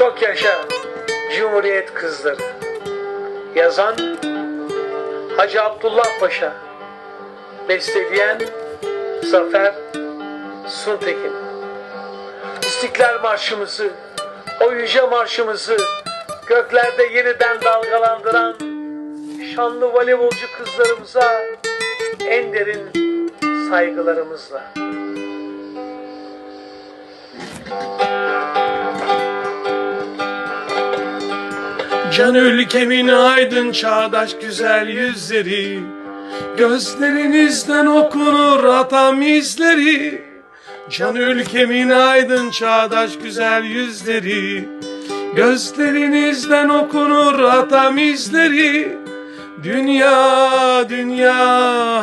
Çok yaşa Cumhuriyet kızları. Yazan Hacı Abdullah Paşa. Besteleyen Zafer Suntekin. İstiklal Marşımızı, o yüce marşımızı göklerde yeniden dalgalandıran şanlı voleybolcu kızlarımıza en derin saygılarımızla. Can ülkemin aydın çağdaş güzel yüzleri Gözlerinizden okunur atam izleri. Can ülkemin aydın çağdaş güzel yüzleri Gözlerinizden okunur atam izleri. Dünya dünya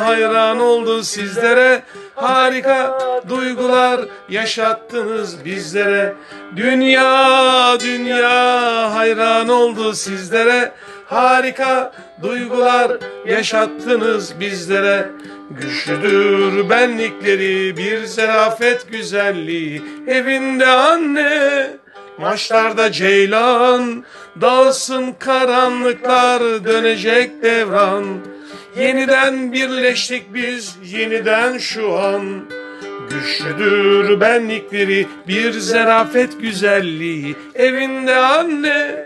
hayran oldu sizlere Harika duygular yaşattınız bizlere. Dünya dünya hayran oldu sizlere. Harika duygular yaşattınız bizlere. Güçlüdür benlikleri bir zarafet güzelliği. Evinde anne Maçlarda ceylan. Dalsın karanlıklar dönecek devran Yeniden birleştik biz yeniden şu an. Güçlüdür benlikleri bir zarafet güzelliği. Evinde anne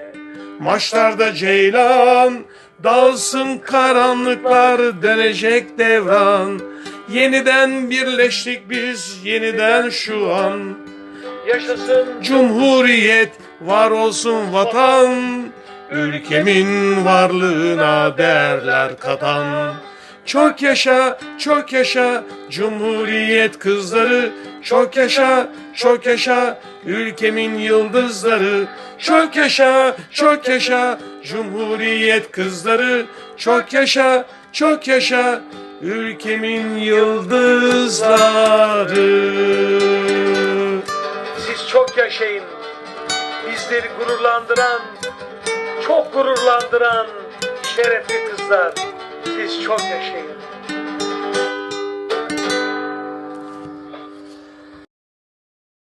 Maçlarda ceylan. Dalsın karanlıklar dönecek devran. Yeniden birleştik biz yeniden şu an. Yaşasın Cumhuriyet var olsun vatan Ülkemin varlığına değerler katan. Çok yaşa, çok yaşa Cumhuriyet kızları. Çok yaşa, çok yaşa Ülkemin yıldızları. Çok yaşa, çok yaşa Cumhuriyet kızları. Çok yaşa, çok yaşa Ülkemin yıldızları. Siz çok yaşayın. Bizleri gururlandıran, çok gururlandıran şerefli kızlar. Siz çok yaşayın.